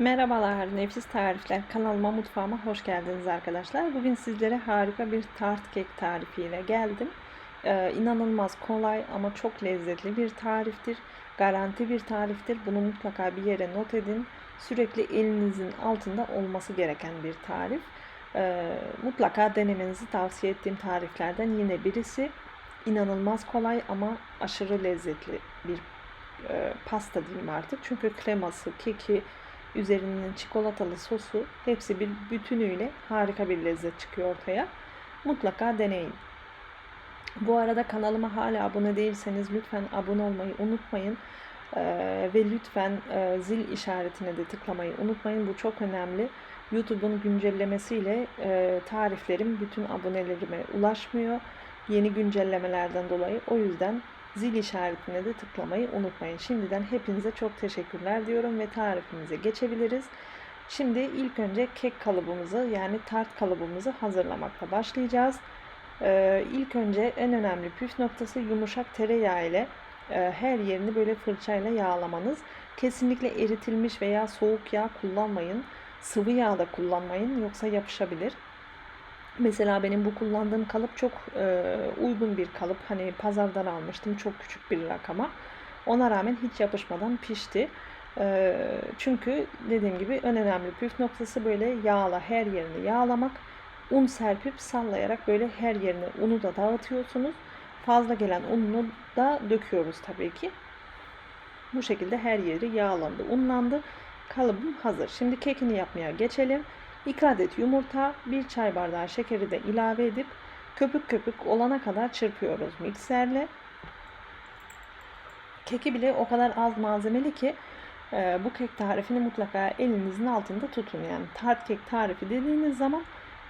Merhabalar, Nefis Tarifler kanalıma mutfağıma hoş geldiniz arkadaşlar. Bugün sizlere harika bir tart kek tarifiyle geldim. Ee, inanılmaz kolay ama çok lezzetli bir tariftir. Garanti bir tariftir. Bunu mutlaka bir yere not edin. Sürekli elinizin altında olması gereken bir tarif. Ee, mutlaka denemenizi tavsiye ettiğim tariflerden yine birisi. İnanılmaz kolay ama aşırı lezzetli bir e, pasta diyeyim artık. Çünkü kreması, keki, üzerinin çikolatalı sosu hepsi bir bütünüyle harika bir lezzet çıkıyor ortaya. Mutlaka deneyin. Bu arada kanalıma hala abone değilseniz lütfen abone olmayı unutmayın. Ee, ve lütfen e, zil işaretine de tıklamayı unutmayın. Bu çok önemli. YouTube'un güncellemesiyle e, tariflerim bütün abonelerime ulaşmıyor. Yeni güncellemelerden dolayı. O yüzden zil işaretine de tıklamayı unutmayın. Şimdiden hepinize çok teşekkürler diyorum ve tarifimize geçebiliriz. Şimdi ilk önce kek kalıbımızı yani tart kalıbımızı hazırlamakla başlayacağız. Ee, ilk önce en önemli püf noktası yumuşak tereyağı ile e, her yerini böyle fırçayla yağlamanız. Kesinlikle eritilmiş veya soğuk yağ kullanmayın. Sıvı yağ da kullanmayın yoksa yapışabilir. Mesela benim bu kullandığım kalıp çok e, uygun bir kalıp. Hani pazardan almıştım çok küçük bir rakama. Ona rağmen hiç yapışmadan pişti. E, çünkü dediğim gibi en önemli püf noktası böyle yağla her yerini yağlamak. Un serpip sallayarak böyle her yerine unu da dağıtıyorsunuz. Fazla gelen ununu da döküyoruz tabii ki. Bu şekilde her yeri yağlandı, unlandı. Kalıbım hazır. Şimdi kekini yapmaya geçelim. 2 adet yumurta, 1 çay bardağı şekeri de ilave edip köpük köpük olana kadar çırpıyoruz mikserle. Keki bile o kadar az malzemeli ki e, bu kek tarifini mutlaka elinizin altında tutun. Yani tart kek tarifi dediğiniz zaman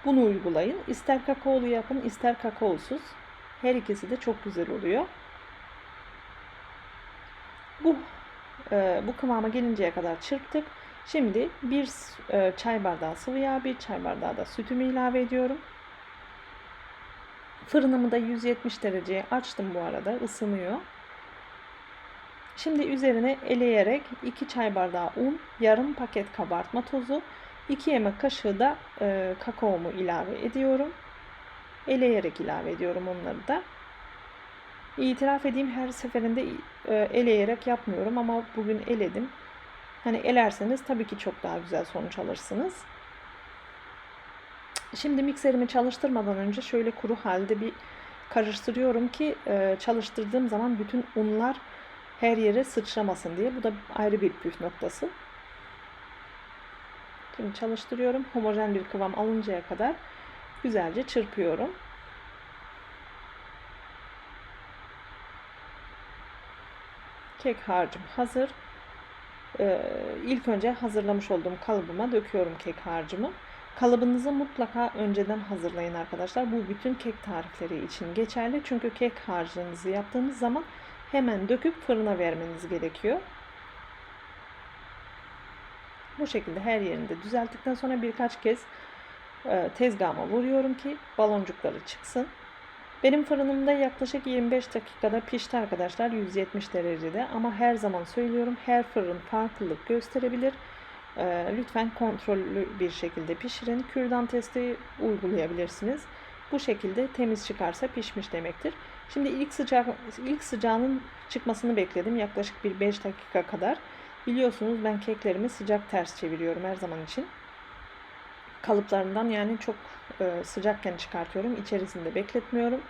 bunu uygulayın. İster kakaolu yapın, ister kakaosuz. Her ikisi de çok güzel oluyor. Bu e, bu kıvama gelinceye kadar çırptık. Şimdi bir e, çay bardağı sıvı yağ, bir çay bardağı da sütümü ilave ediyorum. Fırınımı da 170 dereceye açtım bu arada. ısınıyor. Şimdi üzerine eleyerek 2 çay bardağı un, yarım paket kabartma tozu, 2 yemek kaşığı da e, kakaomu ilave ediyorum. Eleyerek ilave ediyorum onları da. İtiraf edeyim her seferinde e, eleyerek yapmıyorum ama bugün eledim. Hani elerseniz tabii ki çok daha güzel sonuç alırsınız. Şimdi mikserimi çalıştırmadan önce şöyle kuru halde bir karıştırıyorum ki e, çalıştırdığım zaman bütün unlar her yere sıçramasın diye. Bu da ayrı bir püf noktası. Şimdi çalıştırıyorum. Homojen bir kıvam alıncaya kadar güzelce çırpıyorum. Kek harcım hazır. Ee, ilk önce hazırlamış olduğum kalıbıma döküyorum kek harcımı. Kalıbınızı mutlaka önceden hazırlayın arkadaşlar. Bu bütün kek tarifleri için geçerli. Çünkü kek harcınızı yaptığınız zaman hemen döküp fırına vermeniz gerekiyor. Bu şekilde her yerinde düzelttikten sonra birkaç kez e, tezgahıma vuruyorum ki baloncukları çıksın. Benim fırınımda yaklaşık 25 dakikada pişti arkadaşlar 170 derecede ama her zaman söylüyorum her fırın farklılık gösterebilir. Ee, lütfen kontrollü bir şekilde pişirin. Kürdan testi uygulayabilirsiniz. Bu şekilde temiz çıkarsa pişmiş demektir. Şimdi ilk sıcak ilk sıcağının çıkmasını bekledim yaklaşık bir 5 dakika kadar. Biliyorsunuz ben keklerimi sıcak ters çeviriyorum her zaman için. Kalıplarından yani çok e, sıcakken çıkartıyorum. İçerisinde bekletmiyorum.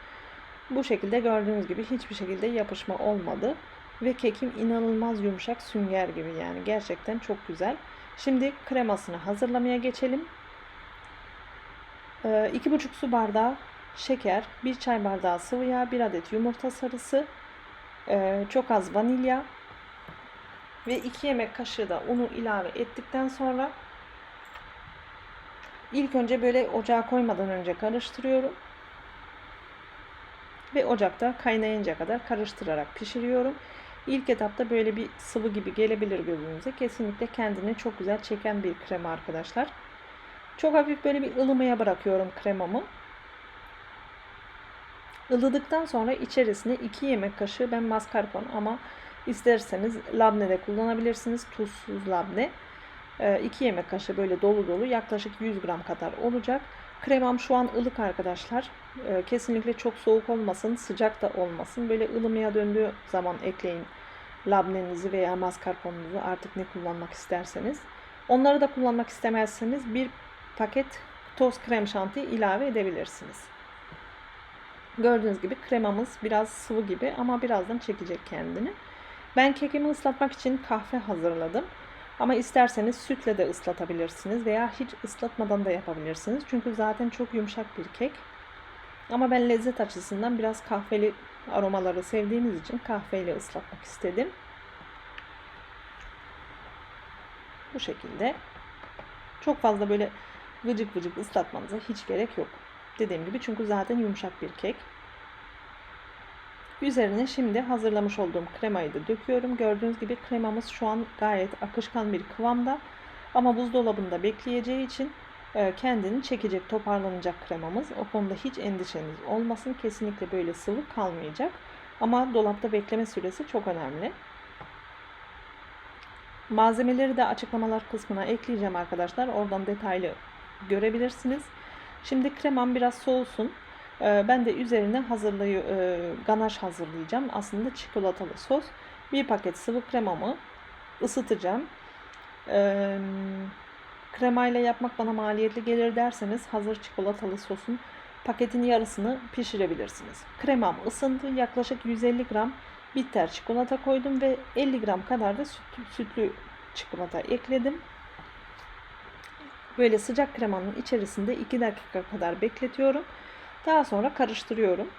Bu şekilde gördüğünüz gibi hiçbir şekilde yapışma olmadı. Ve kekim inanılmaz yumuşak sünger gibi yani gerçekten çok güzel. Şimdi kremasını hazırlamaya geçelim. 2,5 e, su bardağı şeker, 1 çay bardağı sıvı yağ, 1 adet yumurta sarısı, e, çok az vanilya ve 2 yemek kaşığı da unu ilave ettikten sonra İlk önce böyle ocağa koymadan önce karıştırıyorum. Ve ocakta kaynayınca kadar karıştırarak pişiriyorum. İlk etapta böyle bir sıvı gibi gelebilir gözünüze. Kesinlikle kendini çok güzel çeken bir krema arkadaşlar. Çok hafif böyle bir ılımaya bırakıyorum kremamı. Ilıdıktan sonra içerisine 2 yemek kaşığı ben mascarpone ama isterseniz labne de kullanabilirsiniz. Tuzsuz labne. 2 yemek kaşığı böyle dolu dolu yaklaşık 100 gram kadar olacak. Kremam şu an ılık arkadaşlar. Ee, kesinlikle çok soğuk olmasın, sıcak da olmasın. Böyle ılımıya döndüğü zaman ekleyin labnenizi veya mascarpone'unuzu artık ne kullanmak isterseniz. Onları da kullanmak istemezseniz bir paket toz krem şanti ilave edebilirsiniz. Gördüğünüz gibi kremamız biraz sıvı gibi ama birazdan çekecek kendini. Ben kekimi ıslatmak için kahve hazırladım. Ama isterseniz sütle de ıslatabilirsiniz veya hiç ıslatmadan da yapabilirsiniz. Çünkü zaten çok yumuşak bir kek. Ama ben lezzet açısından biraz kahveli aromaları sevdiğimiz için kahveyle ıslatmak istedim. Bu şekilde. Çok fazla böyle vıcık vıcık ıslatmanıza hiç gerek yok. Dediğim gibi çünkü zaten yumuşak bir kek. Üzerine şimdi hazırlamış olduğum kremayı da döküyorum. Gördüğünüz gibi kremamız şu an gayet akışkan bir kıvamda. Ama buzdolabında bekleyeceği için e, kendini çekecek, toparlanacak kremamız. O konuda hiç endişeniz olmasın. Kesinlikle böyle sıvı kalmayacak. Ama dolapta bekleme süresi çok önemli. Malzemeleri de açıklamalar kısmına ekleyeceğim arkadaşlar. Oradan detaylı görebilirsiniz. Şimdi kremam biraz soğusun. Ee, ben de üzerine hazırlayı, e, ganaj hazırlayacağım. Aslında çikolatalı sos. Bir paket sıvı kremamı ısıtacağım. Ee, kremayla yapmak bana maliyetli gelir derseniz hazır çikolatalı sosun paketin yarısını pişirebilirsiniz. Kremam ısındı. Yaklaşık 150 gram bitter çikolata koydum ve 50 gram kadar da sütlü, sütlü çikolata ekledim. Böyle sıcak kremanın içerisinde 2 dakika kadar bekletiyorum. Daha sonra karıştırıyorum.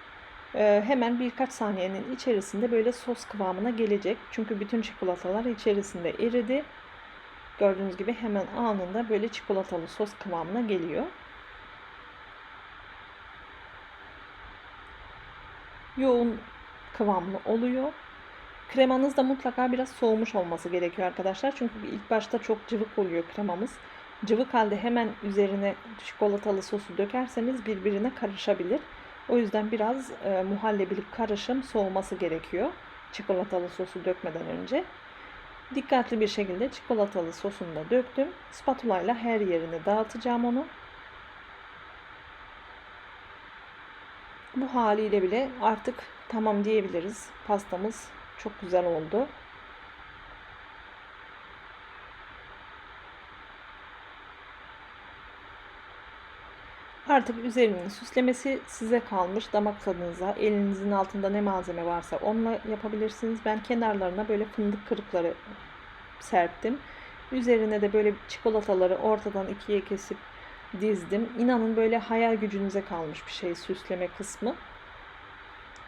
Ee, hemen birkaç saniyenin içerisinde böyle sos kıvamına gelecek. Çünkü bütün çikolatalar içerisinde eridi. Gördüğünüz gibi hemen anında böyle çikolatalı sos kıvamına geliyor. Yoğun kıvamlı oluyor. Kremanız da mutlaka biraz soğumuş olması gerekiyor arkadaşlar. Çünkü ilk başta çok cıvık oluyor kremamız. Cıvık halde hemen üzerine çikolatalı sosu dökerseniz birbirine karışabilir. O yüzden biraz e, muhallebilik karışım soğuması gerekiyor. Çikolatalı sosu dökmeden önce. Dikkatli bir şekilde çikolatalı sosunu da döktüm. Spatula ile her yerine dağıtacağım onu. Bu haliyle bile artık tamam diyebiliriz. Pastamız çok güzel oldu. Artık üzerinin süslemesi size kalmış damak tadınıza. Elinizin altında ne malzeme varsa onunla yapabilirsiniz. Ben kenarlarına böyle fındık kırıkları serptim. Üzerine de böyle çikolataları ortadan ikiye kesip dizdim. İnanın böyle hayal gücünüze kalmış bir şey süsleme kısmı.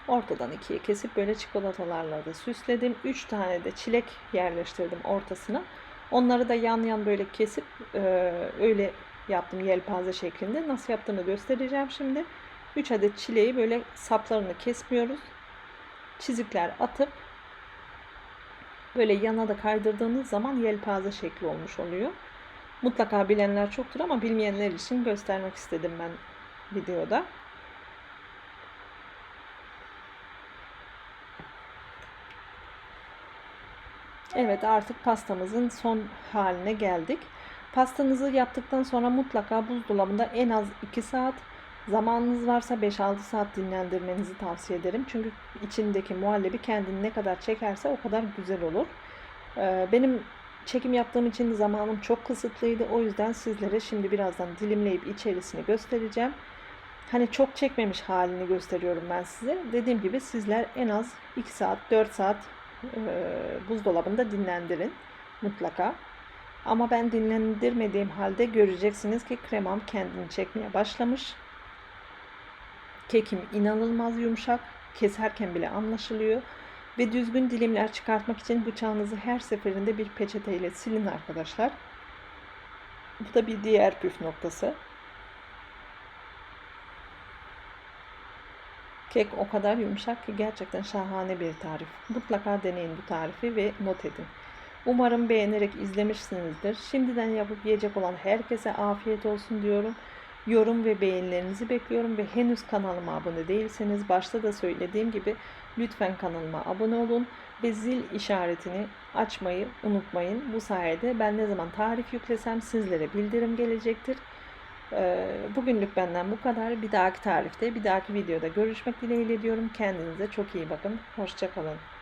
Ortadan ikiye kesip böyle çikolatalarla da süsledim. Üç tane de çilek yerleştirdim ortasına. Onları da yan yan böyle kesip öyle yaptım yelpaze şeklinde. Nasıl yaptığını göstereceğim şimdi. 3 adet çileği böyle saplarını kesmiyoruz. Çizikler atıp böyle yana da kaydırdığınız zaman yelpaze şekli olmuş oluyor. Mutlaka bilenler çoktur ama bilmeyenler için göstermek istedim ben videoda. Evet artık pastamızın son haline geldik. Pastanızı yaptıktan sonra mutlaka buzdolabında en az 2 saat zamanınız varsa 5-6 saat dinlendirmenizi tavsiye ederim. Çünkü içindeki muhallebi kendini ne kadar çekerse o kadar güzel olur. Ee, benim çekim yaptığım için zamanım çok kısıtlıydı. O yüzden sizlere şimdi birazdan dilimleyip içerisini göstereceğim. Hani çok çekmemiş halini gösteriyorum ben size. Dediğim gibi sizler en az 2 saat 4 saat e, buzdolabında dinlendirin mutlaka. Ama ben dinlendirmediğim halde göreceksiniz ki kremam kendini çekmeye başlamış. Kekim inanılmaz yumuşak. Keserken bile anlaşılıyor. Ve düzgün dilimler çıkartmak için bıçağınızı her seferinde bir peçeteyle silin arkadaşlar. Bu da bir diğer püf noktası. Kek o kadar yumuşak ki gerçekten şahane bir tarif. Mutlaka deneyin bu tarifi ve not edin. Umarım beğenerek izlemişsinizdir. Şimdiden yapıp yiyecek olan herkese afiyet olsun diyorum. Yorum ve beğenilerinizi bekliyorum ve henüz kanalıma abone değilseniz başta da söylediğim gibi Lütfen kanalıma abone olun ve zil işaretini açmayı unutmayın. Bu sayede ben ne zaman tarif yüklesem sizlere bildirim gelecektir. Ee, Bugünlük benden bu kadar. Bir dahaki tarifte, bir dahaki videoda görüşmek dileğiyle diyorum. Kendinize çok iyi bakın. Hoşçakalın.